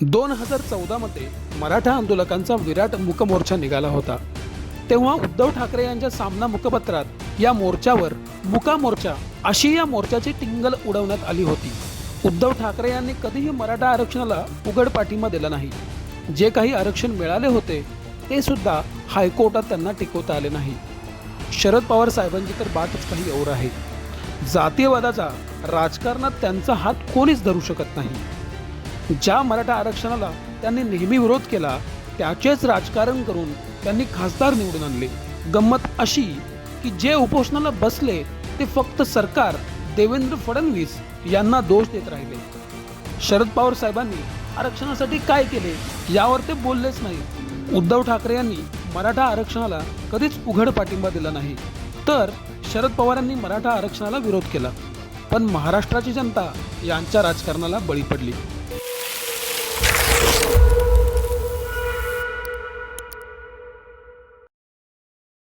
दोन हजार चौदामध्ये मराठा आंदोलकांचा विराट मुकमोर्चा निघाला होता. तेव्हा उद्धव ठाकरे यांच्या सामना मुखपत्रात या मोर्चावर मुका मोर्चा अशी या मोर्चाची टिंगल उडवण्यात आली होती. उद्धव ठाकरे यांनी कधीही मराठा आरक्षणाला उघड पाठिंबा दिला नाही. जे काही आरक्षण मिळाले होते ते सुद्धा हायकोर्टात त्यांना टिकवता आले नाही. शरद पवार साहेबांची तर बातच काही और आहे. जातीयवादाचा राजकारणात त्यांचा हात कोणीच धरू शकत नाही. ज्या मराठा आरक्षणाला त्यांनी नेहमी विरोध केला त्याचेच राजकारण करून त्यांनी खासदार निवडून आणले. गंमत अशी की जे उपोषणाला बसले ते फक्त सरकार देवेंद्र फडणवीस यांना दोष देत राहिले. शरद पवार साहेबांनी आरक्षणासाठी काय केले यावर ते बोललेच नाही. उद्धव ठाकरे यांनी मराठा आरक्षणाला कधीच उघड पाठिंबा दिला नाही. तर शरद पवारांनी मराठा आरक्षणाला विरोध केला. पण महाराष्ट्राची जनता यांच्या राजकारणाला बळी पडली.